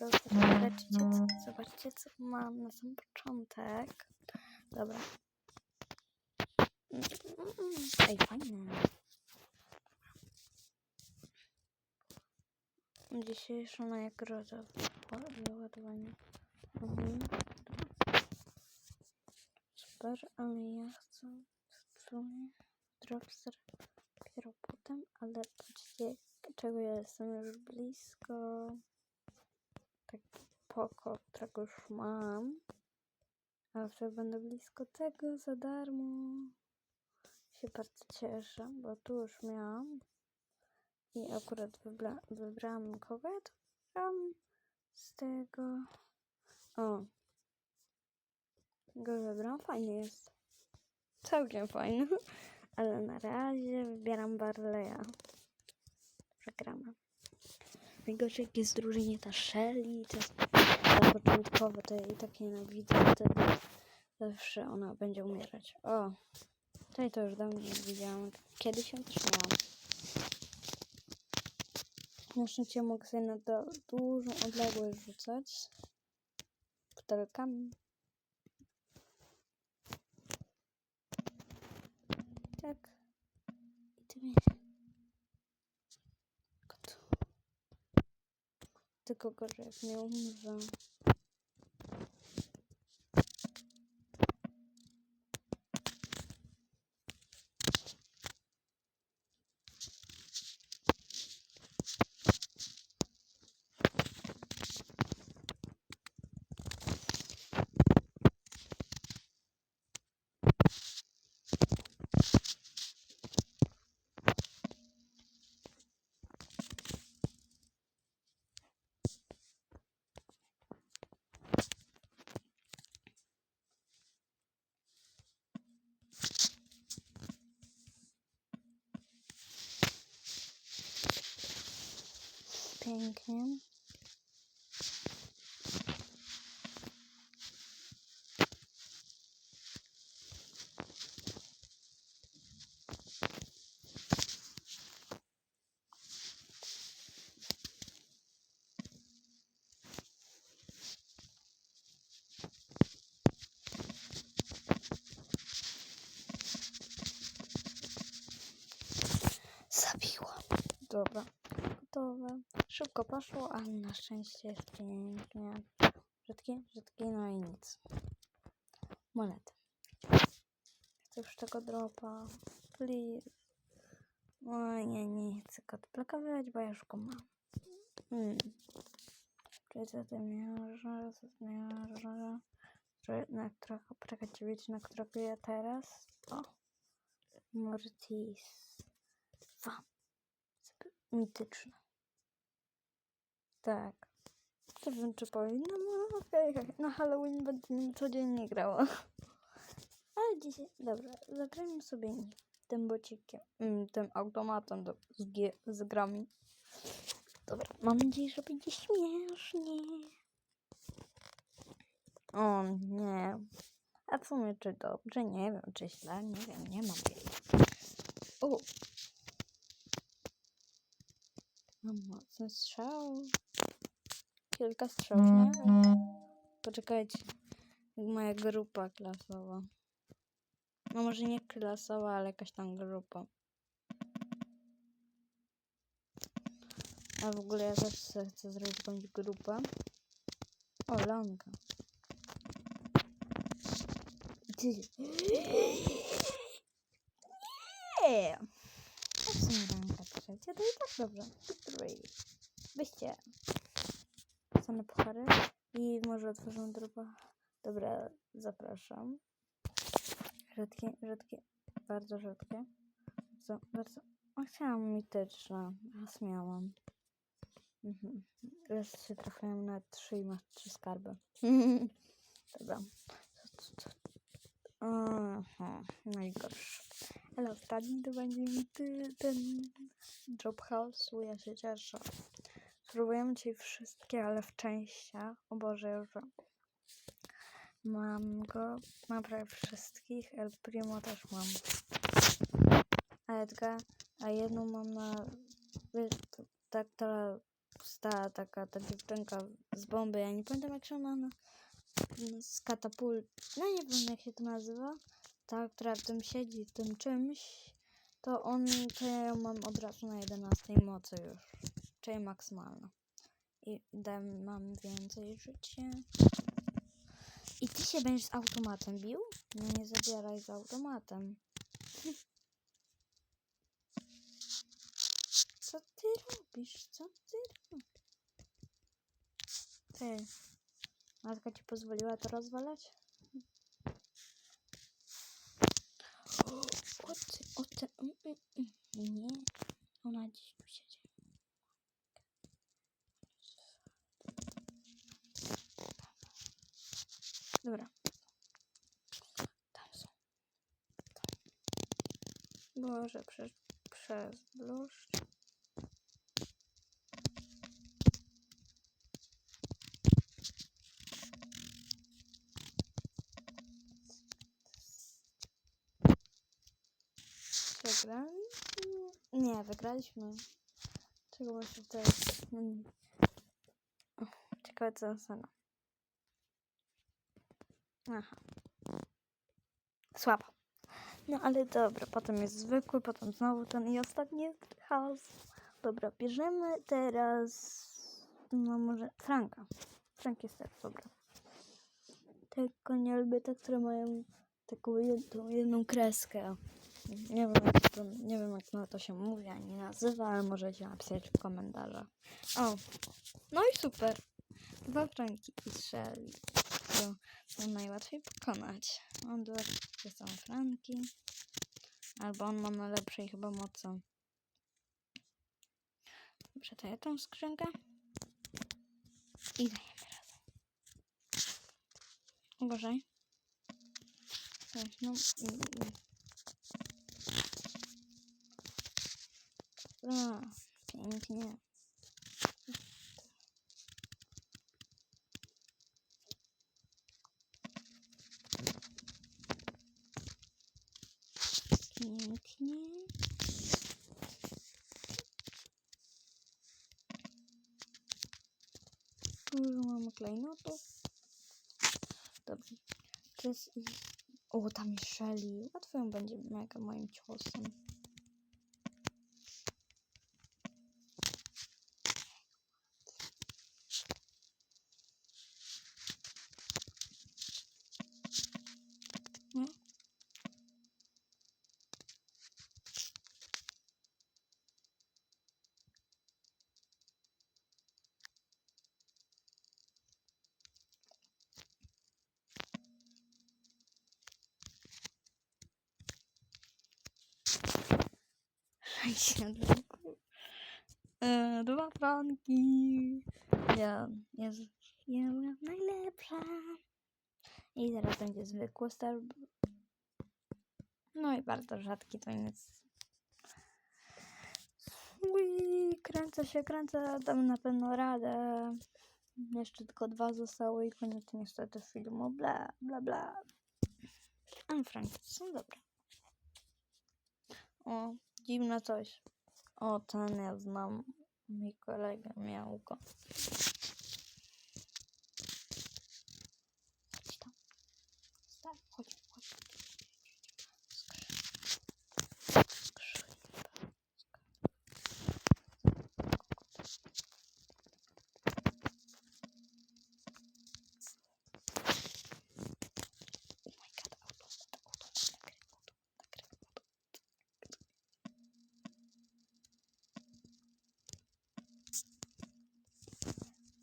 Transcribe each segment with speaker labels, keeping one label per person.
Speaker 1: zobaczcie co, zobaczcie co mam na sam początek. Dobra. Ej, fajne. Dzisiejsza nagroda. Ła- Wyładowanie. Mhm. Super, ale ja chcę stronę Dropster dopiero potem, ale patrzcie, czego ja jestem już blisko. Tak poko, którego już mam. A wtedy będę blisko tego za darmo. Się bardzo cieszę, bo tu już miałam. I akurat wybra wybrałam kogo ja to wybrałam z tego. O. Go wybrałam, fajnie jest. Całkiem fajny. Ale na razie wybieram Barleya. Przegramy. Najgorzej jak jest drużynie ta Shelly, to jest ta początkowa, to ja jej tak nienawidzę, wtedy zawsze ona będzie umierać. O, tutaj to już dawno nie widziałam. Kiedyś ją też miałam. Na szczęście mogę sobie na dużą odległość rzucać. Butelkami. Tak. I ty mnie. Tylko gorzej jak nie Pięknie. Dobra, gotowe. Szybko poszło, ale na szczęście jest pięknie. Rzadkie, rzadkie, no i nic. Monety. Chcę już tego dropa. Please. Oj, nie, nie chcę go odblokować, bo ja już go mam. Hmm. Czy co ty mierze, co ty mierze? Czy na którego, poczekajcie, wiecie na którego ja teraz? O. Mortis. Wam. Mityczne. Tak. Nie wiem, czy powinnam. No, okej, okej. Na Halloween będę codziennie grała. Ale dzisiaj, dobra, zagrajmy sobie. Tym bocikiem. Mm, tym automatem do, z, z grami. Dobra, mam nadzieję, że będzie śmiesznie. O nie. A w sumie czy dobrze? Nie wiem, czy źle? Nie wiem, nie mam jej. O! Mam mocny strzał. Kilka strzałów, nie wiem. Poczekajcie. Jak Moja grupa klasowa. No może nie klasowa, ale jakaś tam grupa. A w ogóle ja też chcę zrobić jakąś grupę. O, Lanka. Nie! A w sumie Lanka trzecia, to i tak dobrze. Three. Wyjście. Same puchary. I może otworzę drugą. Dobra, zapraszam. Rzadkie, rzadkie, bardzo rzadkie. Bardzo, bardzo. O, chciałam mityczne. Raz miałam. Mhm. Raz się trafiałem na trzy i masz trzy skarby. Dobra. Aha, najgorsze. Ale ostatni to będzie mi ten Job House. Ja się cieszę. Spróbujemy dzisiaj wszystkie, ale w częściach. O Boże, już mam go. Mam prawie wszystkich. El Primo też mam. A Edgar, a jedną mam na. Tak, ta ta taka ta dziewczynka z bomby, ja nie pamiętam jak się ona na, z katapult, no nie wiem jak się to nazywa, ta, która w tym siedzi, w tym czymś, to on, to ja ją mam od razu na 11 mocy już, czyli maksymalna. I dam, mam więcej życia. I ty się będziesz z automatem bił? No nie zabieraj z automatem. Co ty robisz? Co ty robisz? Ty. Matka ci pozwoliła to rozwalać? O ty, o ty, mm, mm, mm. Nie. Ona dziś tu siedzi. Dobra. Tam są. Boże, przez, przez bluszcz. Przegrali? Nie, wygraliśmy. Czego właśnie. O, Ciekawe co następne. Aha. Słabo. No ale dobra, potem jest zwykły, potem znowu ten i ostatni chaos. Dobra, bierzemy teraz, no może Franka. Frank jest też dobra. Tylko nie lubię te, które mają taką jedną, jedną kreskę. Nie wiem, jak to, nie wiem jak na to się mówi, ani nazywa, ale możecie napisać w komentarzach. O, no i super. Dwa Franki i strzeli. To są najłatwiej pokonać. On dwa to są Franki. Albo on ma najlepszej chyba mocą. Dobrze, to ja tą skrzynkę. I dajemy razem. Uważaj. Coś, no. Dobra, pięknie. Pięknie. Dużo mamy klejnotów. Dobrze. Jest... O, tam jest Shelly. Łatwo ją będzie mega moim ciosem. No. Siedemku. E, dwa franki. Ja, Jezu, ja byłam najlepsza. I teraz będzie zwykły star. No i bardzo rzadki to nic. Ui, kręcę się, kręcę, dam na pewno radę. Jeszcze tylko dwa zostały i koniec niestety filmu. Bla, bla, bla. Ale franki są dobre. O, dziwne coś. O, ten ja znam. Mój kolega miał go.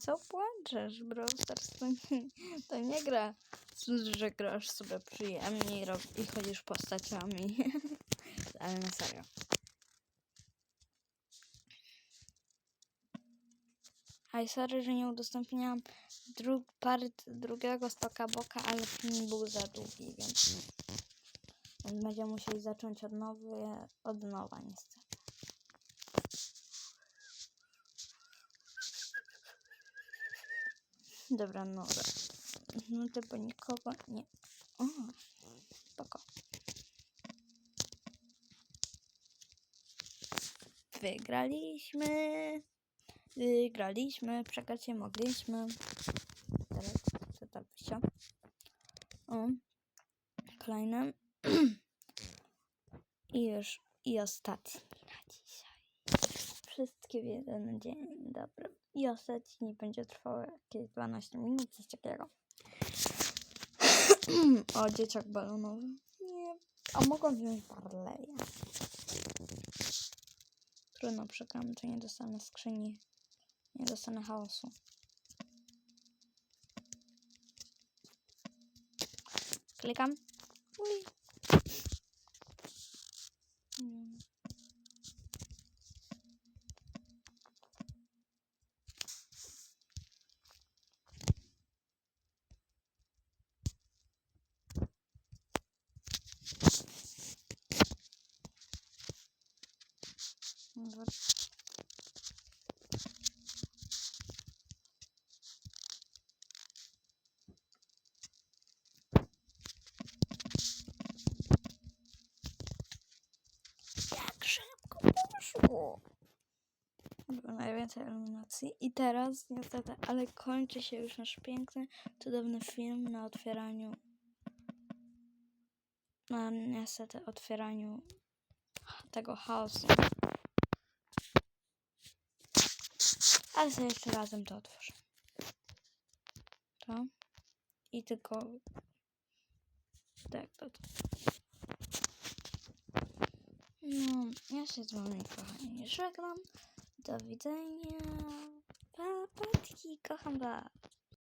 Speaker 1: Co płaczesz, bro? Stars to to nie gra, że grasz sobie przyjemnie i, rob, i chodzisz postaciami. Ale na serio. Aj, sorry, że nie udostępniałam dru part drugiego stoka boka, ale film był za długi, więc, więc będziemy musieli zacząć od, nowy, od nowa niestety. Dobra, no. No to nikogo nie. O, spoko. Wygraliśmy. Wygraliśmy, przegrać nie mogliśmy. Teraz to tak się. O. Kolejny. I już, i ostatni. Wszystkie w jeden dzień, dobra. I ostatni będzie trwał jakieś 12 minut, coś takiego. o, dzieciak balonowy. Nie. A mogą wziąć Barleya. Trudno, przegram, to nie dostanę skrzyni. Nie dostanę chaosu. Klikam. Ui. Dobra. Jak poszło. Było najwięcej eliminacji. I teraz, niestety, ale kończy się już nasz piękny, cudowny film na otwieraniu. Na niestety otwieraniu tego chaosu. Ale sobie jeszcze razem to otworzę. To. I tylko. Tak, to. to. No, ja się z wami, kochani, żegnam. Do widzenia. Pa, patki, kocham was.